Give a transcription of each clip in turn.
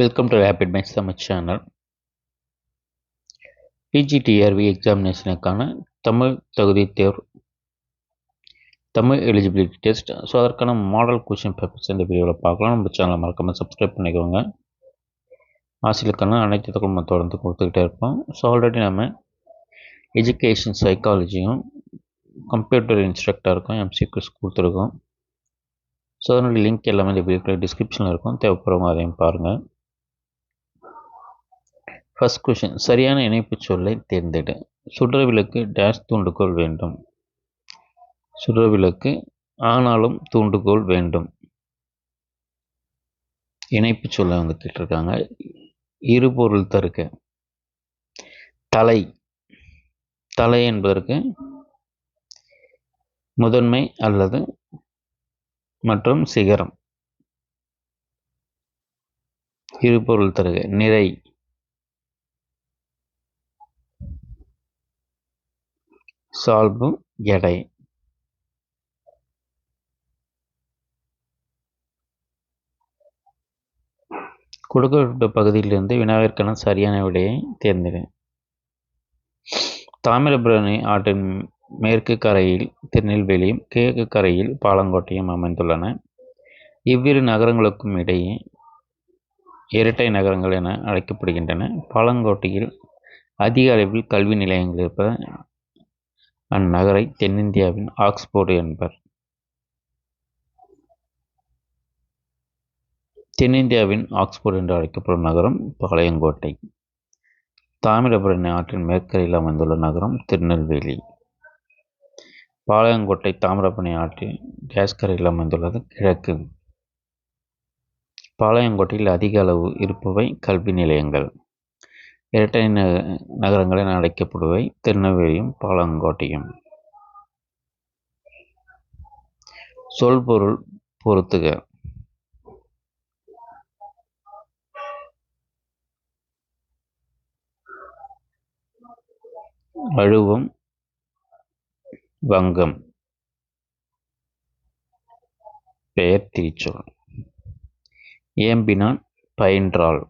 Welcome to rapid max Tamil channel PGTRB எக்ஸாமினேஷனுக்கான Tamil தகுதி தேர்வு. Tamil eligibility test so அதற்கான model question papers இந்த வீடியோவில் பார்க்கலாம். நம்ம சேனலை மறக்காமல் சப்ஸ்கிரைப் பண்ணிக்கோங்க. ஆசிரியருக்கான அனைத்து தகவலும் தொடர்ந்து கொடுத்துக்கிட்டே இருப்போம். ஸோ ஆல்ரெடி நம்ம எஜுகேஷன் சைக்காலஜியும் கம்ப்யூட்டர் இன்ஸ்ட்ரக்டருக்கும் எம்சிக்யூஸ் கொடுத்துருக்கோம். ஸோ அதனுடைய லிங்க் எல்லாமே இந்த வீடியோ டிஸ்கிரிப்ஷனில் இருக்கும். தேவைப்படுறவங்க அதையும் பாருங்கள் ஃபஸ்ட் கொஷின் சரியான இணைப்பு சொல்லை தேர்ந்தெடு. சுடரவிளக்கு டேஷ் தூண்டுகோல் வேண்டும். சுடரவிளக்கு ஆனாலும் தூண்டுகோல் வேண்டும். இணைப்பு சொல்லை வந்து கேட்டிருக்காங்க. இருபொருள் தருக்க. தலை. தலை என்பதற்கு முதன்மை அல்லது மற்றும் சிகரம். இருபொருள் தருக நிறை. சால்பு எடை. கொடுக்கப்பட்ட பகுதியிலிருந்து வினாவிற்கான சரியான விடையை தேர்ந்தெடு. தாமிரபரணி ஆற்றின் மேற்கு கரையில் திருநெல்வேலியும் கிழக்கு கரையில் பாலங்கோட்டையும் அமைந்துள்ளன. இவ்விரு நகரங்களுக்கும் இடையே இரட்டை நகரங்கள் என அழைக்கப்படுகின்றன. பாலங்கோட்டையில் அதிக அளவில் கல்வி நிலையங்கள் இருப்பது அந்நகரை தென்னிந்தியாவின் ஆக்ஸ்போர்டு என்பர். தென்னிந்தியாவின் ஆக்ஸ்போர்டு என்று அழைக்கப்படும் நகரம் பாளையங்கோட்டை தாமிரபரணி ஆற்றின் மேற்கரையில் அமைந்துள்ள நகரம் திருநெல்வேலி. பாளையங்கோட்டை தாமிரபரணி ஆற்றின் கேஸ்கரையில் அமைந்துள்ளது கிழக்கு. பாளையங்கோட்டையில் அதிக அளவு இருப்பவை கல்வி நிலையங்கள். இரட்டை நகரங்கள் என அழைக்கப்படுவை திருநெல்வேலியும் பாலங்கோட்டையும். சொல்பொருள் பொருத்துக. அழுவம் வங்கம். பெயர் திருச்சொல். ஏம்பினான் பயின்றாள்.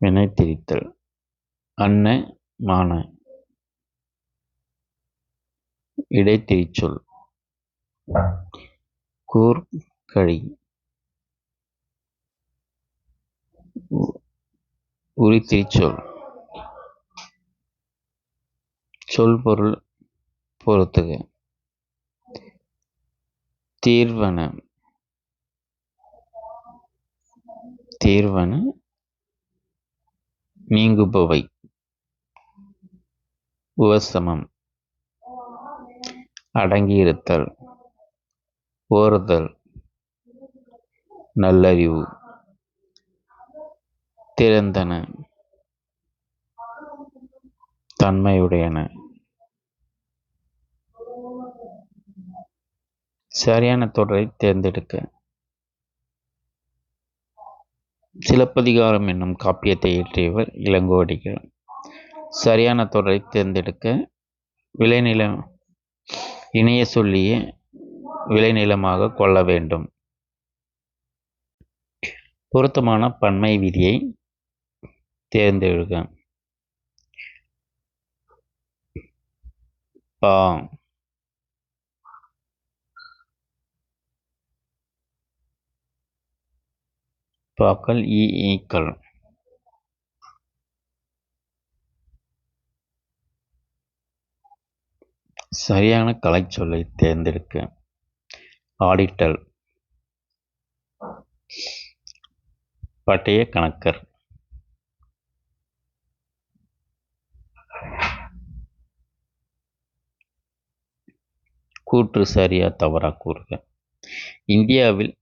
வினைத்திரித்தல். அன்ன மான. இடைத்திரிச்சொல். கூர் கழி உரித்திரிச்சொல். சொல் பொருள் பொறுத்துக தீர்வன. தீர்வன நீங்குபவை. உவசமம் அடங்கியிருத்தல். ஓறுதல். நல்லறிவு. திறந்தன. தன்மையுடையன. சரியான தொடரை தேர்ந்தெடுக்க. சிலப்பதிகாரம் என்னும் காப்பியத்தை இயற்றியவர் இளங்கோடிகள். சரியான தொடரை தேர்ந்தெடுக்க விளைநிலம் இணைய சொல்லிய விளைநிலமாக கொள்ள வேண்டும். பொருத்தமான பன்மை விதியை தேர்ந்தெடுக்க பா. பாக்கள் இ ஈக்கள் சரியான கலைச்சொல்லை தேர்ந்தெடுக்க. ஆடிட்டல் பட்டய கணக்கர். கூற்று சரியா தவறா கூறுக. இந்தியாவில்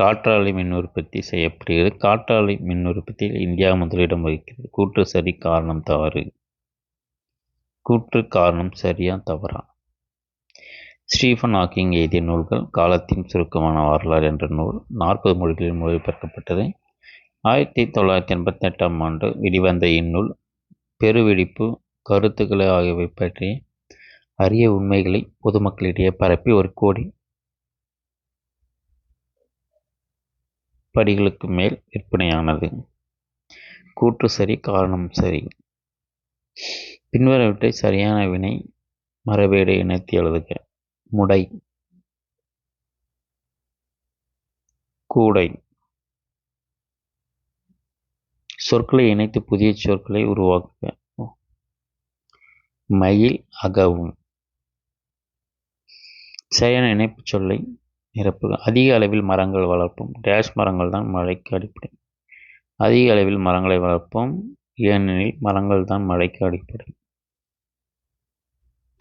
காற்றாலை மின் உற்பத்தி செய்யப்படுகிறது. காற்றாலை மின் உற்பத்தியில் இந்தியா முதலிடம் வகிக்கிறது. கூற்று சரி காரணம் தவறு. கூற்று காரணம் சரியா தவறா? ஸ்டீஃபன் ஹாக்கிங் எழுதிய நூல்கள் காலத்தின் சுருக்கமான வரலாறு என்ற நூல் நாற்பது மொழிகளில் மொழிபெயர்க்கப்பட்டது. ஆயிரத்தி தொள்ளாயிரத்தி எண்பத்தி எட்டாம் ஆண்டு வெளிவந்த இந்நூல் பெருவெடிப்பு கருத்துக்களை ஆகியவை பற்றிய அரிய உண்மைகளை பொதுமக்களிடையே பரப்பி ஒரு கோடி படிகளுக்கு மேல் விற்பனையானது. கூற்று சரி காரணம் சரி. பின்வரவற்றை சரியான வினை மரபேடு இணைத்து எழுதுக. முடை. கூடை. சொற்களை இணைத்து புதிய சொற்களை உருவாக்குக. மயில் அகவும். சரியான இணைப்புச் சொல்லை நிரப்புக அதிக அளவில் மரங்கள் வளர்ப்போம். டேஷ் மரங்கள் தான் மழைக்கு அடிப்படை. அதிக அளவில் மரங்களை வளர்ப்போம். ஏனெனில் மரங்கள் தான் மழைக்கு அடிப்படை.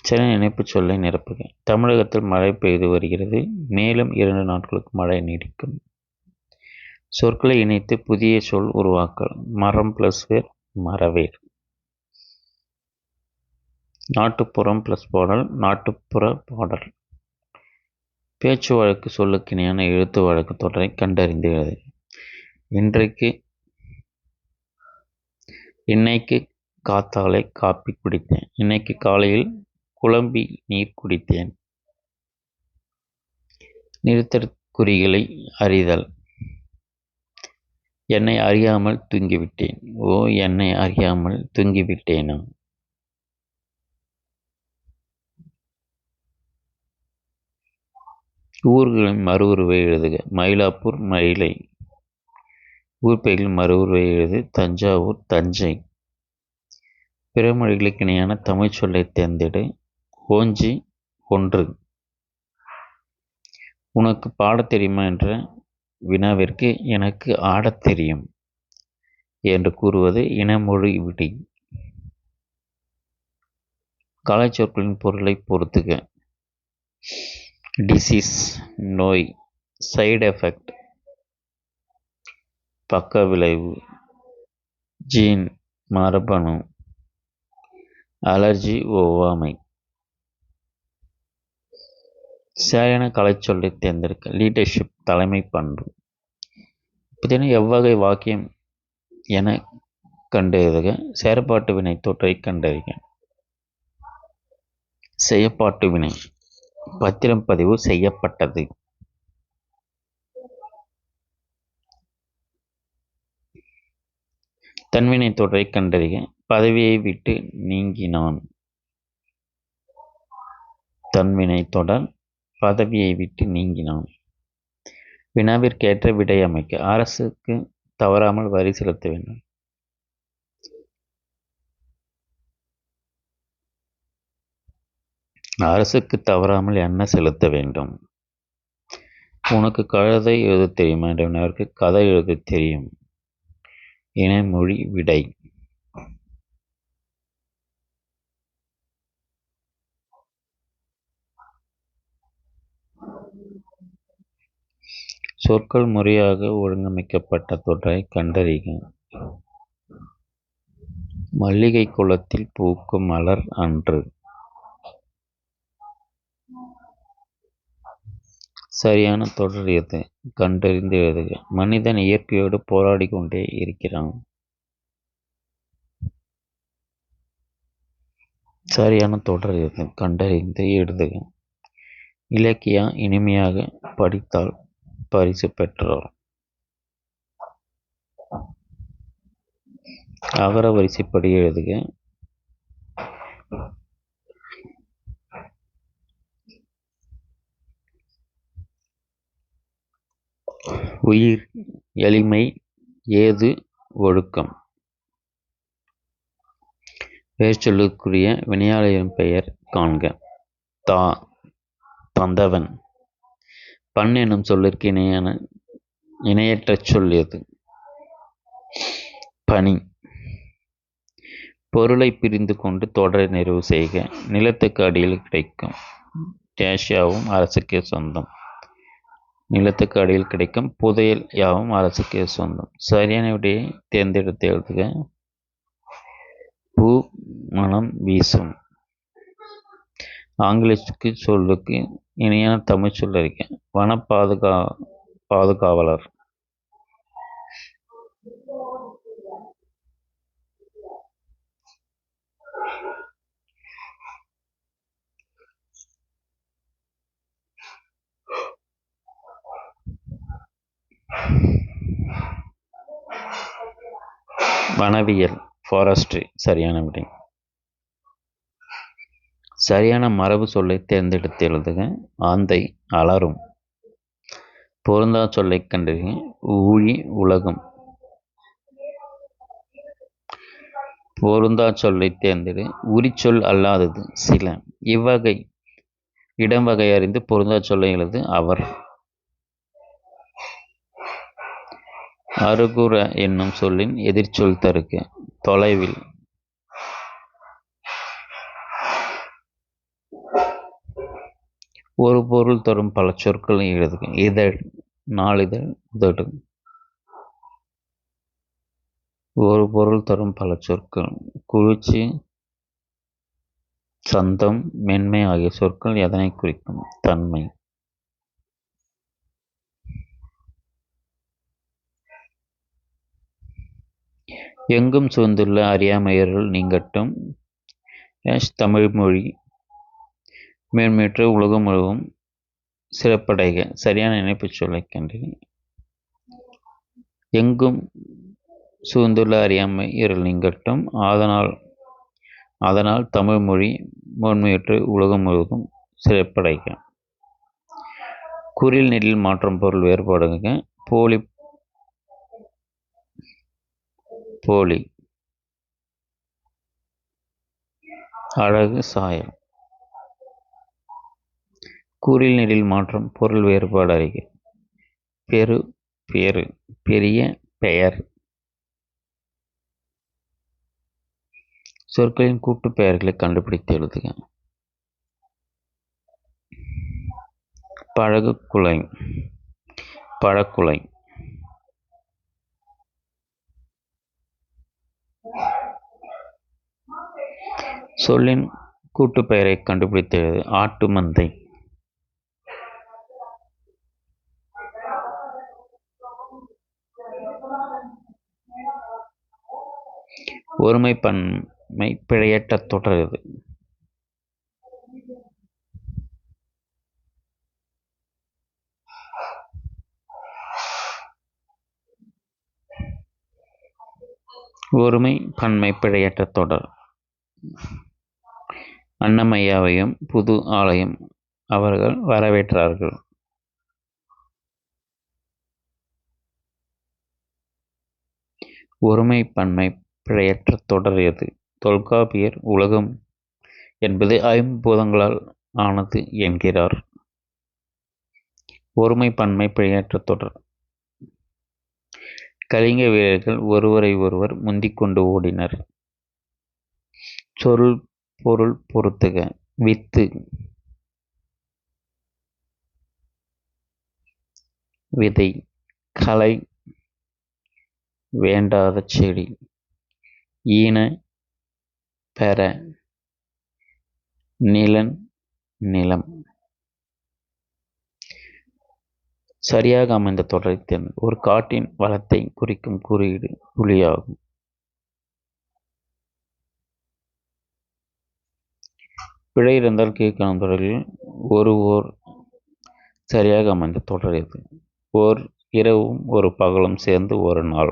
சில இணைப்புச் சொல்லை நிரப்புக. தமிழகத்தில் மழை பெய்து வருகிறது. மேலும் இரண்டு நாட்களுக்கு மழை நீடிக்கும். சொற்களை இணைத்து புதிய சொல் உருவாக்கல். மரம் ப்ளஸ் வேர் மரவேர். நாட்டுப்புறம் ப்ளஸ் பாடல் நாட்டுப்புற பாடல். பேச்சு வழக்கு சொல்லுக்கிணையான எழுத்து வழக்கு தொடரை கண்டறிந்துகிறது. இன்றைக்கு இன்னைக்கு காத்தாலை காப்பி குடித்தேன். இன்னைக்கு காலையில் குழம்பி நீர் குடித்தேன். நிறுத்தற்குறிகளை அறிதல். என்னை அறியாமல் தூங்கிவிட்டேன். ஓ என்னை அறியாமல் தூங்கிவிட்டேனா? ஊர்களின் மறு உருவை எழுதுக. மயிலாப்பூர் மயிலை. ஊர் பெயர்கள் மறு உருவை எழுது. தஞ்சாவூர் தஞ்சை. பிற மொழிகளுக்கு இணையான தமிழ் சொல்லை தேர்ந்தெடு. ஓஞ்சி ஒன்று. உனக்கு பாடத் தெரியுமா என்ற வினாவிற்கு எனக்கு ஆடத் தெரியும் என்று கூறுவது இனமொழி விடி. கலைச்சொற்களின் பொருளை பொறுத்துக. டிசீஸ் நோய் சைடு எஃபெக்ட் பக்க விளைவு ஜீன் மரபணு அலர்ஜி ஒவ்வாமை. சரியான கலைச்சொல்லை தேர்ந்தெடுக்க லீடர்ஷிப் தலைமை பண்பு. பார்த்தீங்கன்னா எவ்வகை வாக்கியம் என கண்டறிக செயற்பாட்டு வினை தொற்றை கண்டறிக. செயற்பாட்டு வினை. பத்திரம் பதிவு செய்யப்பட்டது. தன்வினை தொடரை கண்டறிய பதவியை விட்டு நீங்கினான். தன்வினை தொடர் பதவியை விட்டு நீங்கினான். வினாவிற்கேற்ற விடை அமைக்க அரசுக்கு தவறாமல் வரி செலுத்த வேண்டும். அரசுக்கு தவறாமல் என்ன செலுத்த வேண்டும்? உனக்கு கழுதை எழுத தெரியுமா? என்ற கதை எழுத தெரியும். இணைமொழி விடை. சொற்கள் முறையாக ஒழுங்கமைக்கப்பட்ட தொடரை கண்டறிக. மல்லிகை குளத்தில் பூக்கும் மலர் அன்று. சரியான தொடர் எது? கண்டறிந்து எழுதுக. மனிதன் இயற்கையோடு போராடி கொண்டே இருக்கிறான். சரியான தொடர் எது? கண்டறிந்து எழுதுக. இலக்கியா இனிமையாக படித்தால் பரிசு பெற்றார். அகர வரிசைப்படி எழுதுக. உயிர் எளிமை ஏது ஒழுக்கம். பெயர்ச்சொல்லுக்குரிய வினையாளரின் பெயர் காண்க. தா தந்தவன். பண் என்னும் சொல்லிற்கு இணையான இணையற்ற சொல் எது? பனி பொருளை பிரிந்து கொண்டு தொடரை நிறைவு செய்க. நிலத்துக்கு அடியில் கிடைக்கும். டேஷ் அரசுக்கே சொந்தம். நிலத்துக்கு அடியில் கிடைக்கும் புதையல் யாவும் அரசுக்கே சொந்தம். சரியான விடையை தேர்ந்தெடுத்து எழுதுக. பூ மனம் வீசும். ஆங்கிலத்துக்கு சொல்லுக்கு இணையான தமிழ் சொல் வன பாதுகா பாதுகாவலர். வனவியல் ஃபாரஸ்ட்ரி சரியான விடை. சரியான மரபு சொல்லை தேர்ந்தெடுத்து எழுதுக ஆந்தை அலரும். பொருந்தா சொல்லை கண்டறிய ஊழி உலகம். பொருந்தா சொல்லை தேர்ந்தெடு உரிச்சொல் அல்லாதது சில. இவ்வகை இடம் வகை அறிந்து பொருந்தா சொல்லை எழுது அவர். அருகுற என்னும் சொல்லின் எதிர்ச்சொல் தருக்கு. தொலைவில். ஒரு பொருள் தரும் பல சொற்களை எழுதுக. இதழ். நாளிதழ். உதடு ஒரு பொருள் தரும் பல சொற்கள். குளிர்ச்சி. சந்தம். மென்மை ஆகிய சொற்கள் எதனை குறிக்கும்? தன்மை. எங்கும் சூழ்ந்துள்ள அறியாமையர்கள் நீங்கட்டும். எஸ் தமிழ் மொழி மேன்மேற்று உலகம் முழுவதும் சிறப்படைக. சரியான இணைப்பு சொல்லை எங்கும் சூழ்ந்துள்ள அறியாமை இருள் நீங்கட்டும். அதனால் அதனால் தமிழ் மொழி மேன்மையற்று உலகம் முழுவதும் சிறப்படைக. குரில் நெடில் மாற்றம் பொருள் வேறுபாடுங்க போலி போலி. அழகு சாயம். கூறில் நெடில் மாற்றம் பொருள் வேறுபாடு அறிக்கை பெரு பேரு பெரிய பெயர். சொற்களின் கூட்டு பெயர்களை கண்டுபிடித்து எழுதுக. பழகு குலை பழக்குலை சொல்லின் கூட்டுப்பெயரை கண்டுபிடித்து ஆட்டு மந்தை. ஒருமை பன்மை பிழையற்ற இது. ஒருமை பன்மை பிழையற்ற தொடர். அன்னமையாவையும் புது ஆலயம் அவர்கள் வரவேற்றார்கள். ஒருமை பன்மை பிழையற்ற தொடர் எது? தொல்காப்பியர் உலகம் என்பது ஐம்பூதங்களால் ஆனது என்கிறார். ஒருமை பன்மை பிழையற்ற தொடர். கலிங்க வீரர்கள் ஒருவரை ஒருவர் முந்திக் கொண்டு ஓடினர். சொல் பொருள் பொறுத்துக வித்து. விதை. கலை வேண்டாத செடி. ஈன. பெற. நிலன். நிலம். சரியாக அமைந்த தொடரை ஒரு காட்டின் வளத்தை குறிக்கும் குறியீடு புலியாகும். பிழை இருந்தால் கீழ்காணும் தொடரில் ஒரு ஓர் சரியாக அமைந்த தொடர் இது. ஓர் இரவும் ஒரு பகலும் சேர்ந்து ஒரு நாள்.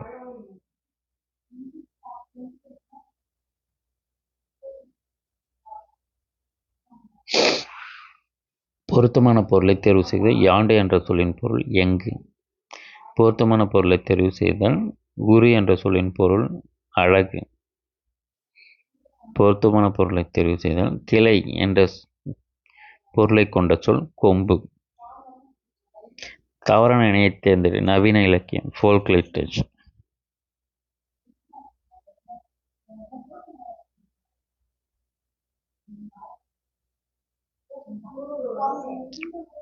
பொருத்தமான பொருளை தேர்வு செய்தால் யாண்டு என்ற சொல்லின் பொருள் எங்கு? பொருத்தமான பொருளை தேர்வு செய்தால் குரு என்ற சொல்லின் பொருள் அழகு. பொருத்தமான பொருளை தெரிவு செய்தால் கிளை என்ற பொருளை கொண்ட சொல் கொம்பு. தவறான இணையை தேர்ந்தெடு நவீன இலக்கியம் ஃபோல்க் லிட்ரேச்சர்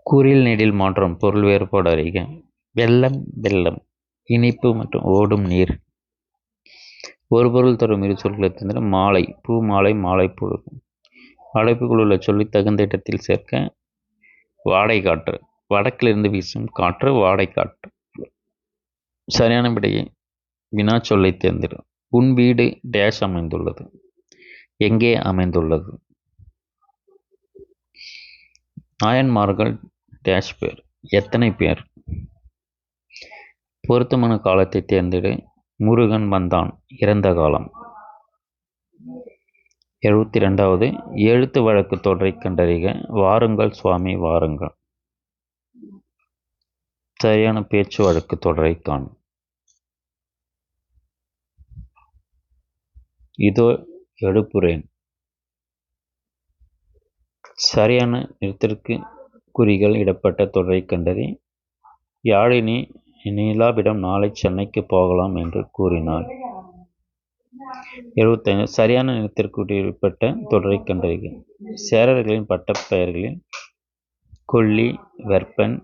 குறில் நெடில் மாற்றம் பொருள் வேறுபாடு அறிக. வெள்ளம் வெள்ளம். இனிப்பு மற்றும் ஓடும் நீர். ஒரு பொருள் தரும் இரு சொற்களை தந்திர மாலை பூ மாலை மாலை பொழுது அடைப்புக்குள் உள்ள சொல்லி தகுந்த இடத்தில் சேர்க்க வாடை காற்று வடக்கிலிருந்து வீசும் காற்று வாடை காற்று. சரியான விடையை வினா சொல்லை தேர்ந்திடும் உன் வீடு டேஷ் அமைந்துள்ளது. எங்கே அமைந்துள்ளது? நாயன்மார்கள் டேஷ் பேர். எத்தனை பேர்? பொருத்தமான காலத்தை தேர்ந்தெடு. முருகன் வந்தான் இறந்த காலம். எழுபத்தி ரெண்டாவது எழுத்து வழக்கு தொடரை கண்டறிக வாருங்கள் சுவாமி வாருங்கள். சரியான பேச்சு வழக்கு தொடரை காணும் இதோ எடுப்புறேன். சரியான நிறுத்திற்கு குறிகள் இடப்பட்ட தொடரை கண்டறி யாழினி நீலாவிடம் நாளை சென்னைக்கு போகலாம் என்று கூறினார். எழுபத்தைந்து சரியான நிறுத்திற்குட்பட்ட தொடரை கண்டறிக. சேரர்களின் பட்டப்பெயர்களில் கொல்லி வெப்பன்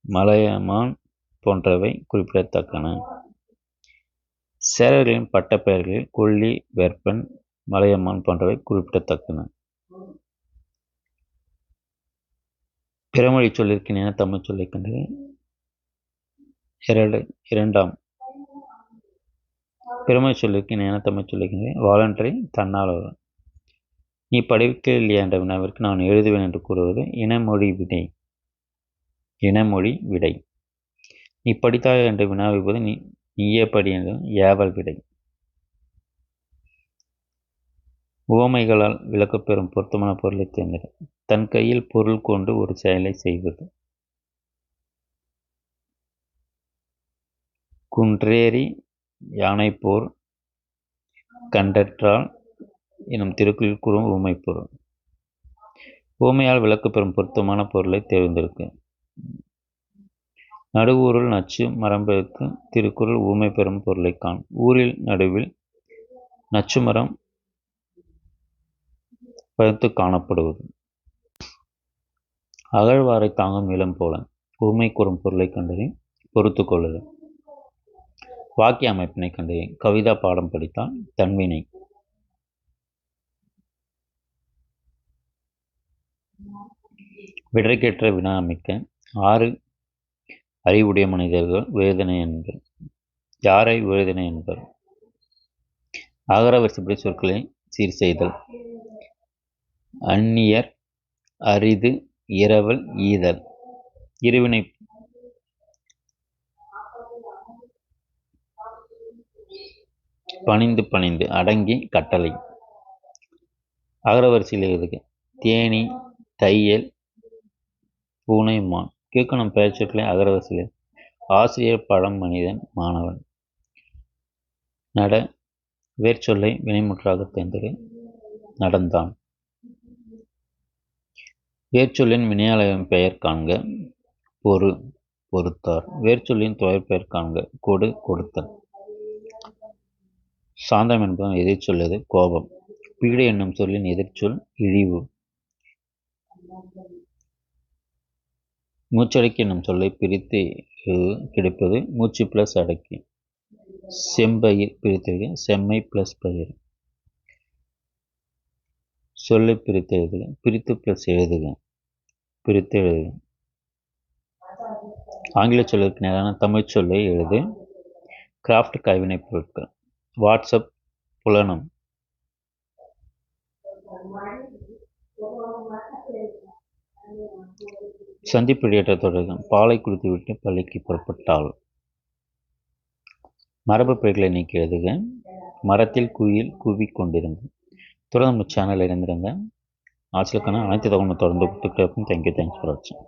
மலையமான் போன்றவை குறிப்பிடத்தக்கன. சேரர்களின் பட்டப்பெயர்களில் கொல்லி வெப்பன் மலையமான் போன்றவை குறிப்பிடத்தக்கன. பிறமொழி சொல்லிற்கு தமிழ் சொல்லை கண்டது இரண்டு இரண்டாம். பெருமை சொல்லிற்கு இணையான தமிழ் சொல்லிக்கின்றே வாலண்டரி தன்னாளர் நீ படிக்கவில்லையா என்ற வினாவிற்கு நான் எழுதுவேன் என்று கூறுவது இனமொழி விடை. இனமொழி விடை. நீ படித்தாய் என்று வினாவிப்பது நீ நீயே படி என்று ஏவல் விடை. உவமைகளால் விளக்கப்பெறும் பொருத்தமான பொருளை தேர்ந்தெடு. தன் கையில் பொருள் கொண்டு ஒரு செயலை செய்வது. குன்றேறி யானைப்போர் கண்டற்றால் எனும் திருக்குறள் கூறும் ஊமை பொருள் பூமையால் விளக்கு பெறும் பொருத்தமான பொருளை தேர்ந்திருக்கு. நடுவூரில் நச்சு மரம்பெருக்கு திருக்குறள் ஊமை பெறும் பொருளை காண். ஊரில் நடுவில் நச்சு மரம் பழுத்து காணப்படுவது. அகழ்வாரை தாங்கும் இளம் போல ஊமை கூறும் பொருளை கண்டறி பொறுத்து கொள்ளுதல். வாக்கிய அமைப்பினை கண்டேன் கவிதா பாடம் படித்தான் தன்வினை. விடைக்கேற்ற வினா அமைக்க ஆறு அறிவுடைய மனிதர்கள் வேதனை என்பர். யாரை வேதனை என்பர்? அகர வரிசைப்படி சொற்களை சீர் செய்தல். அந்நியர் அரிது இரவல் ஈதல். இருவினை பணிந்து பணிந்து அடங்கி கட்டளை. அகரவரிசையில் எழுதுக. தேனி தையல் பூனை மான் கீழ்கணம் பெயர்ச்சொற்களை அகரவரிசையில் ஆசிரியர் பழம் மனிதன் மாணவன். நட வேர்ச்சொல்லை வினைமுற்றாக தேர்ந்தது நடந்தான். வேர்ச்சொல்லின் வினையாளரின் பெயர் காண்க. பொறு பொறுத்தார். வேர்ச்சொல்லின் தொகை பெயர் காண்க. கொடு கொடுத்தல். சாந்தம் என்பதன் எதிர்ச்சொல்லது கோபம். பீடை என்னும் சொல்லின் எதிர்ச்சொல் இழிவு. மூச்சடக்கி என்னும் சொல்லை பிரித்து கிடைப்பது மூச்சு பிளஸ் அடக்கி. செம்பயிர் பிரித்தெழுதுக செம்மை பிளஸ் பயிர். சொல்லை பிரித்து எழுதுக பிரித்து பிளஸ் எழுதுக பிரித்து எழுதுக. ஆங்கில சொல்லுக்கு நேரான தமிழ் சொல்லை எழுது. கிராஃப்ட் கைவினைப் பொருட்கள். வாட்ஸ்அப் புலனம். சந்திப்பிடியற்ற தொடர்கள் பாலை குடித்துவிட்டு பள்ளிக்கு புறப்பட்டாள். மரபு பெயர்களை நீக்கி எழுதுக மரத்தில் குயில் கூவி கொண்டிருந்தது. தொடர்ந்து நம்ம சேனலில் இருந்திருங்க ஆட்சிகளுக்கான அனைத்து தகவலும் தொடர்ந்து கொடுத்துக்கிட்டே இருக்கும் தேங்க்யூ தேங்க்ஸ் ஃபார் வாட்சிங்